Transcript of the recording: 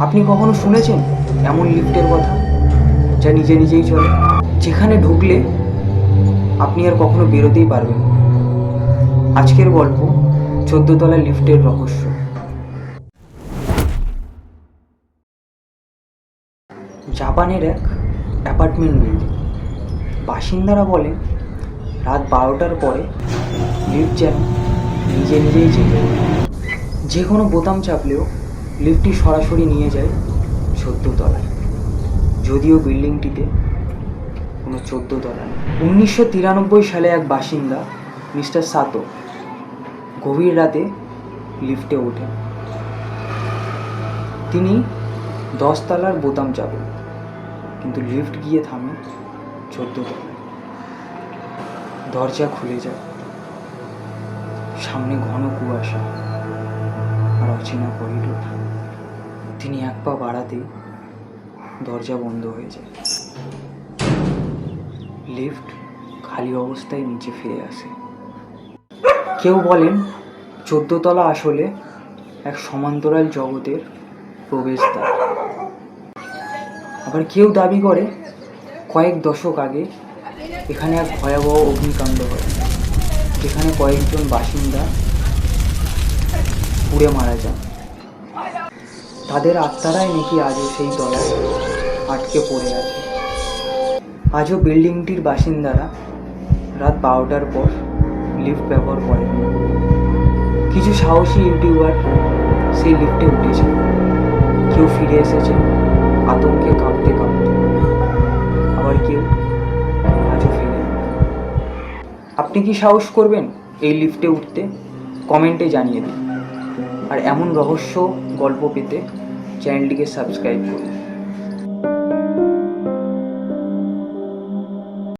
আপনি কখনো শুনেছেন এমন লিফটের কথা? যা নিজে নিজেই চলে। যেখানে ঢুকলে আপনি আর কখনো বেরোতেই পারবেন আজকের গল্প চোদ্দতলা লিফটের রহস্য। জাপানের এক অ্যাপার্টমেন্ট বিল্ডিং। বাসিন্দারা বলে, রাত বারোটার পরে লিফট যেন নিজে নিজেই। যে কোনো বোতাম চাপলেও লিফটটি সরাসরি নিয়ে যায় চোদ্দ তলায় যদিও বিল্ডিংটিতে কোনো চোদ্দ তলা নেই উনিশশো তিরানব্বই সালে এক বাসিন্দা, মিস্টার সাতো, গভীর রাতে লিফটে ওঠেন। তিনি দশতলার বোতাম চাপেন, কিন্তু লিফট গিয়ে থামে চোদ্দ তলায় দরজা খুলে যায়। সামনে ঘন কুয়াশা। অচেনা করিডোর তিনি এক পা বাড়াতেই দরজা বন্ধ হয়ে যায়। লিফট খালি অবস্থায় নিচে ফিরে আসে। কেউ বলেন, চোদ্দতলা আসলে এক সমান্তরাল জগতের প্রবেশদ্বার। আবার কেউ দাবি করে, কয়েক দশক আগে এখানে এক ভয়াবহ অগ্নিকাণ্ড হয়, যেখানে কয়েকজন বাসিন্দা পুড়ে মারা যান তাদের আত্মারাই নাকি আজও সেই তলায় আটকে পড়ে আছে। আজও বিল্ডিংটির বাসিন্দারা রাত বারোটার পর লিফট ব্যবহার করেন কিছু সাহসী ইউটিউবার সেই লিফটে উঠেছে। কেউ ফিরে এসেছে, আতঙ্কে কাঁপতে কাঁপতে। আবার কেউ আজও ফিরে আপনি কি সাহস করবেন এই লিফটে উঠতে? কমেন্টে জানিয়ে দিন। আর এমন রহস্য গল্প পেতে চ্যানেলটিকে সাবস্ক্রাইব করুন।